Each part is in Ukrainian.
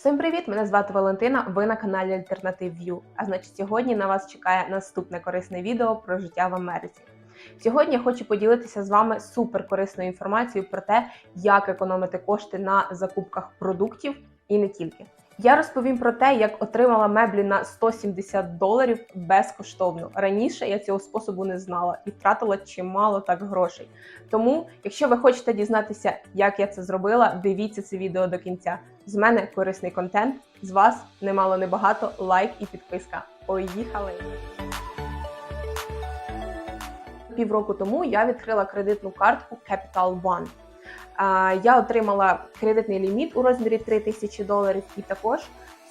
Всім привіт! Мене звати Валентина. Ви на каналі Alternative View. А значить, сьогодні на вас чекає наступне корисне відео про життя в Америці. Сьогодні я хочу поділитися з вами суперкорисною інформацією про те, як економити кошти на закупках продуктів і не тільки. Я розповім про те, як отримала меблі на 170 доларів безкоштовно. Раніше я цього способу не знала і втратила чимало так грошей. Тому, якщо ви хочете дізнатися, як я це зробила, дивіться це відео до кінця. З мене корисний контент, з вас немало небагато, лайк і підписка. Поїхали! Півроку тому я відкрила кредитну картку Capital One. Я отримала кредитний ліміт у розмірі 3 тисячі доларів і також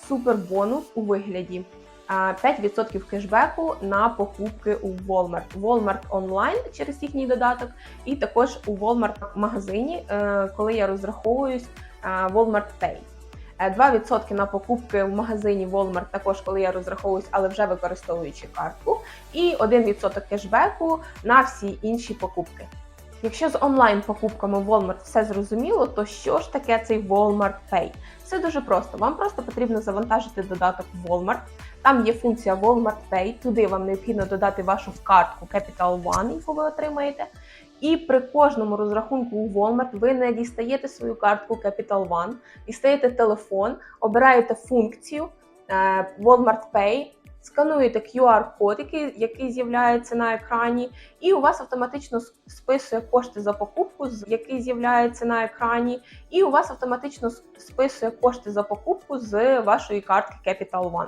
супербонус у вигляді 5% кешбеку на покупки у Walmart. Walmart онлайн через їхній додаток, і також у Walmart магазині, е, коли я розраховуюсь е, Walmart Pay. Е, 2% на покупки в магазині Walmart, також коли я розраховуюсь, але вже використовуючи картку, і 1% кешбеку на всі інші покупки. Якщо з онлайн покупками Walmart все зрозуміло, то що ж таке цей Walmart Pay? Все дуже просто. Вам просто потрібно завантажити додаток Walmart. Там є функція Walmart Pay. Туди вам необхідно додати вашу картку Capital One, яку ви отримаєте. І при кожному розрахунку у Walmart ви не дістаєте свою картку Capital One, дістаєте телефон, обираєте функцію е, Walmart Pay, скануєте QR-код, який, який з'являється на екрані, і у вас автоматично списує кошти за покупку, який з'являється на екрані, і у вас автоматично списує кошти за покупку з вашої картки Capital One.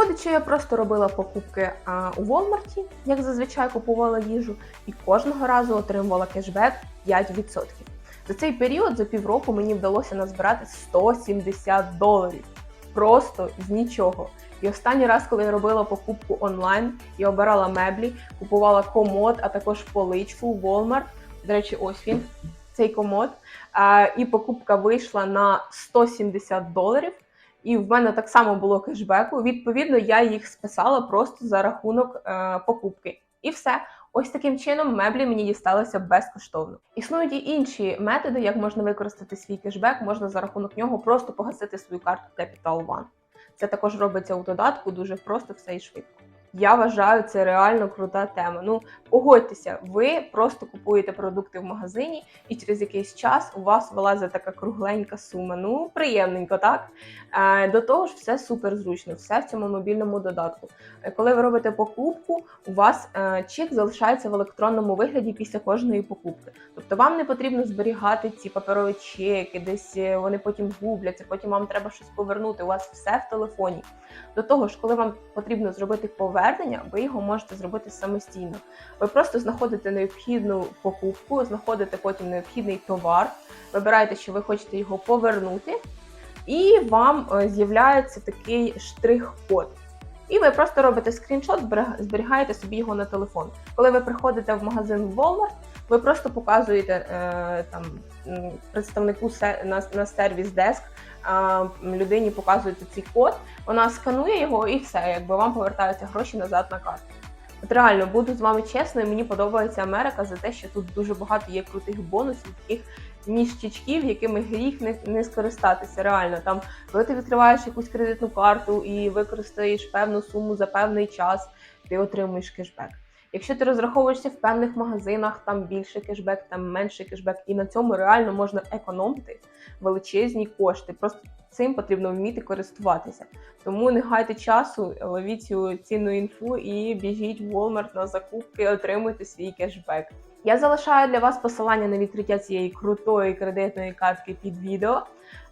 Виходить, що я просто робила покупки а, у Walmart, як зазвичай купувала їжу, і кожного разу отримувала кешбек 5%. За цей період, за півроку, мені вдалося назбирати 170 доларів. Просто з нічого. І останній раз, коли я робила покупку онлайн і обирала меблі, купувала комод, а також поличку у Walmart. До речі, ось він, цей комод. А, І покупка вийшла на 170 доларів. І в мене так само було кешбеку. Відповідно, я їх списала просто за рахунок е, покупки. І все. Ось таким чином меблі мені дісталися безкоштовно. Існують і інші методи, як можна використати свій кешбек, можна за рахунок нього просто погасити свою карту Capital One. Це також робиться у додатку, дуже просто все і швидко. Я вважаю, це реально крута тема. Ну, погодьтеся, ви просто купуєте продукти в магазині, і через якийсь час у вас вилазить така кругленька сума. Ну, приємненько, так? Е, До того ж, все супер зручно, все в цьому мобільному додатку. Е, Коли ви робите покупку, у вас е, чек залишається в електронному вигляді після кожної покупки. Тобто вам не потрібно зберігати ці паперові чеки, десь вони потім губляться, потім вам треба щось повернути. У вас все в телефоні. До того ж, коли вам потрібно зробити повернення, ви його можете зробити самостійно. Ви просто знаходите необхідну покупку, знаходите потім необхідний товар, вибираєте, що ви хочете його повернути, і вам е, з'являється такий штрих-код. І ви просто робите скріншот, зберігаєте собі його на телефон. Коли ви приходите в магазин Walmart, ви просто показуєте е, там представнику на, сервіс деск людині показуєте цей код, вона сканує його і все, якби вам повертаються гроші назад на карту. От реально буду з вами чесною, мені подобається Америка за те, що тут дуже багато є крутих бонусів, таких ніщичків, якими гріх не, не скористатися. Реально, там, коли ти відкриваєш якусь кредитну карту і використаєш певну суму за певний час, ти отримуєш кешбек. Якщо ти розраховуєшся в певних магазинах, там більше кешбек, там менше кешбек, і на цьому реально можна економити величезні кошти. Просто цим потрібно вміти користуватися. Тому не гайте часу, ловіть цю цінну інфу і біжіть в Walmart на закупки, отримуйте свій кешбек. Я залишаю для вас посилання на відкриття цієї крутої кредитної картки під відео.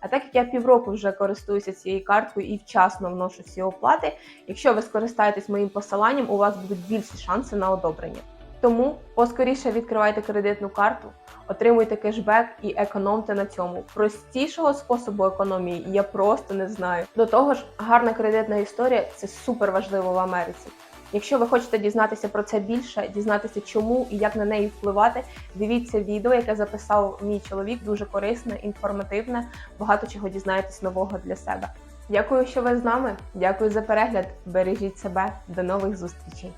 А так як я півроку вже користуюся цією карткою і вчасно вношу всі оплати, якщо ви скористаєтесь моїм посиланням, у вас будуть більші шанси на одобрення. Тому поскоріше відкривайте кредитну карту, отримуйте кешбек і економте на цьому. Простішого способу економії я просто не знаю. До того ж, гарна кредитна історія це супер важливо в Америці. Якщо ви хочете дізнатися про це більше, дізнатися чому і як на неї впливати, дивіться відео, яке записав мій чоловік, дуже корисне, інформативне, багато чого дізнаєтесь нового для себе. Дякую, що ви з нами. Дякую за перегляд. Бережіть себе. До нових зустрічей.